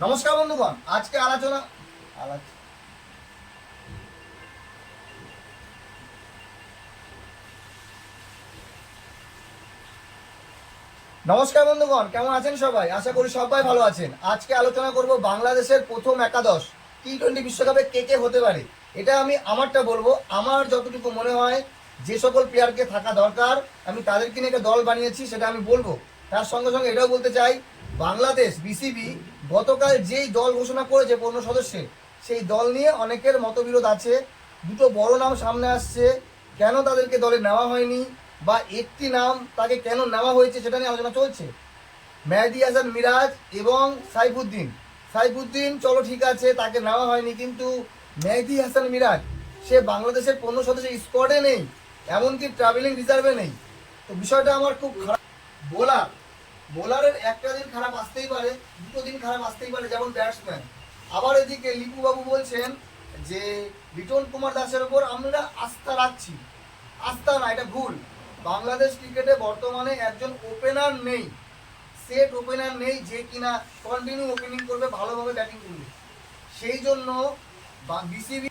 নমস্কার বন্ধুগণ, আজকে আলোচনা আলোচ- নমস্কার বন্ধুগণ, কেমন আছেন সবাই? আশা করি সবাই ভালো আছেন। আজকে আলোচনা করব বাংলাদেশের প্রথম একাদশ টি টোয়েন্টি বিশ্বকাপে কে কে হতে পারে? এটা আমি আমারটা বলব। আমার যতটুকু মনে হয়, যে সকল প্লেয়ারকে থাকা দরকার, আমি তাদেরকে নিয়ে একটা দল বানিয়েছি, সেটা আমি বলব। তার সঙ্গে সঙ্গে এটাও বলতে চাই বাংলাদেশ, বিসিবি গতকাল যেই দল ঘোষণা করেছে পনেরো সদস্যের সেই দল নিয়ে অনেকের মতবিরোধ আছে। দুটো বড় নাম সামনে আসছে। কেন তাদেরকে দলে নেওয়া হয়নি? বা একটি নাম তাকে কেন নেওয়া হয়েছে সেটা নিয়ে আলোচনা চলছে। মেহেদি হাসান মিরাজ এবং সাইফুদ্দিন। সাইফুদ্দিন, চলো ঠিক আছে, তাকে নেওয়া হয়নি, কিন্তু মেহেদি হাসান মিরাজ, সে বাংলাদেশের পনেরো সদস্য স্কোয়াডে নেই, এমনকি ট্রাভেলিং রিজার্ভে নেই। তো বিষয়টা আমার খুব খারাপ। বোলার বোলারের একটা দিন খারাপ আসতেই পারে, দুটো দিন খারাপ আসতেই পারে যেমন ব্যাটসম্যান আবার এদিকে লিপু বাবু বলছেন যে, লিটন কুমার দাসের ওপর আমরা আস্থা রাখছি। আস্থা না, এটা ভুল। বাংলাদেশ ক্রিকেটে বর্তমানে একজন ওপেনার নেই। সেট ওপেনার নেই যে কিনা কন্টিনিউ ওপেনিং করবে, ভালোভাবে ব্যাটিং করবে। সেই জন্য বিসিবি